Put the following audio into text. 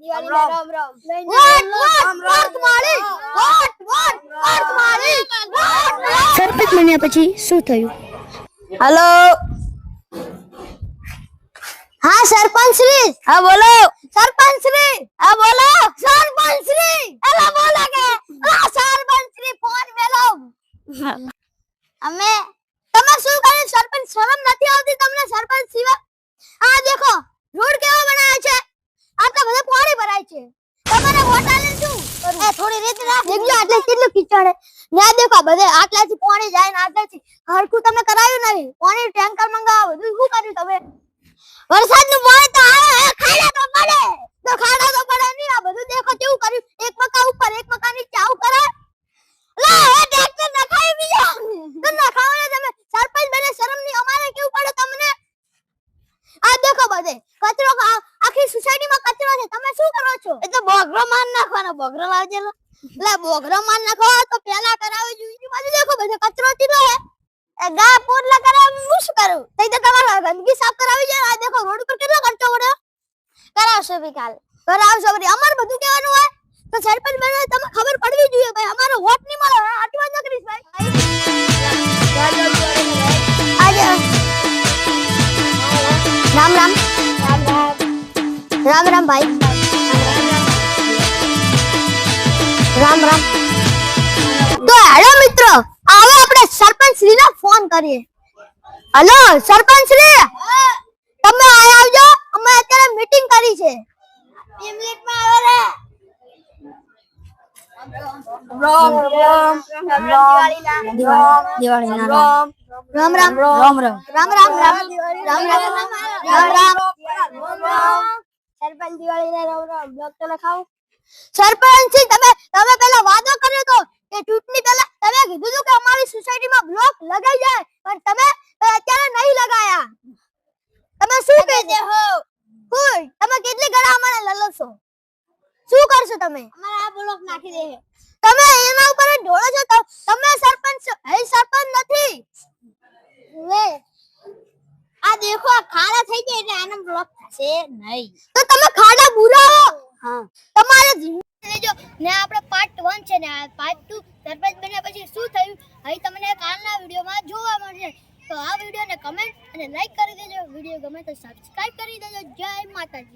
Diwali Ram Ram. Vote vote vote માળી vote vote vote માળી vote vote. Sarpanch બન્યા પછી શું થયું? હેલો? હા સરપંચ શ્રી હા બોલો. સરપંચ શ્રી હા બોલો. સરપંચ શ્રી એલા બોલે કે. આ સરપંચ શ્રી ફોન મેલો અમે તમે શું કર્યું? સરપંચ શરમ નથી આવતી તમને? સરપંચ સિવાય આ દેખો રોડ કેવો બનાવ્યો છે? આટલા બધા પાણી ભરાય છે. તમારે વોટ શું? એ થોડી રીત ના દેખજો આટલે કેટલું કીચડ ને દેખો બધે આટલાથી પાણી જાય ને આટલાથી હરખું તમે કરાયું નહીં પાણી ટેન્કર મંગાવો બધું શું કર્યું તમે? વરસાદનું પાણી તો આવે ખાડા તો પડે. તો ખાડા તો પડે નહીં. આ બધું દેખો કેવું કર્યું? એક મકા ઉપર એક મકા નીચે આવું કરે લે એ ટ્રેક્ટર નખાવી બીજા. તો નખાવો તમે. સરપંચ બને શરમ નહીં અમારે કેવું પડે તમને? આ દેખો બધે. કચરો આખી છે તમે શું કરો છો? એ તો બોગરો માર નાખવાનો, બોગરો લાવજે લે. લે, બોગરો માર નાખો તો પેલા કરાવી જોઈએ. બાજુ દેખો, બધે કચરો તીનો હે. એ ગા પોટલા કરાવી હું શું કરું? તઈ તો તમારે ગંદકી સાફ કરાવી જાય. આ દેખો, રોડ પર કેટલો કચરો પડ્યો? કરાવશો ભી કાલ. કરાવશો ભી. અમાર બધું કહેવાનું હોય તો સરપંચ બને તમને ખબર પડવી જોઈએ ભાઈ. અમારો વોટ નહીં મળે. આટલી વાત ન કરીશ ભાઈ આજે રામ રામ. રામ રામ ભાઈ. રામ રામ. તો હેલો મિત્રો આવો આપણે સરપંચ શ્રીને ફોન કરીએ. હલો સરપંચ શ્રી તમે આયા આવજો. અમે અત્યારે મીટિંગ કરી છે. રામ રામ રામ રામ. રામ રામ રામ. રામ રામ. રામ રામ રામ. રામ રામ રામ. સરપંચ દિવાળી રામ રામ. બ્લોક તો લખાવો. સરપંચ તમે તમે પેલા વાદો કર્યો તો કે ચૂંટણી પહેલા તમે કીધું હતું કે અમારી સોસાયટીમાં બ્લોક લગાઈ જાય પણ તમે અત્યારે નહીં લગાયા. તમે શું કહેતે હો કુલ તમે કેટલી ગળા અમને લલસો શું કરશો તમે? અમારે આ બ્લોક નાખી દે. તમે એના ઉપર ઢોળો છો તો તમે સરપંચ. હે સરપંચ નથી? લે. આ દેખો આ ખાડા થઈ ગયા એટલે આનો બ્લોક થશે નહીં. તો તમે ખાડા બુરાવો હા. તમારે લેજો. ને આપણે પાર્ટ 1 છે ને, આ પાર્ટ 2 સરપ્રાઈઝ બન્યા પછી શું થયું? હવે તમને કાલના વિડીયોમાં જોવા મળશે. તો આ વિડીયોને કમેન્ટ અને લાઈક કરી દેજો. વીડિયો ગમે તો સબસ્ક્રાઇબ કરી દેજો. જય માતાજી.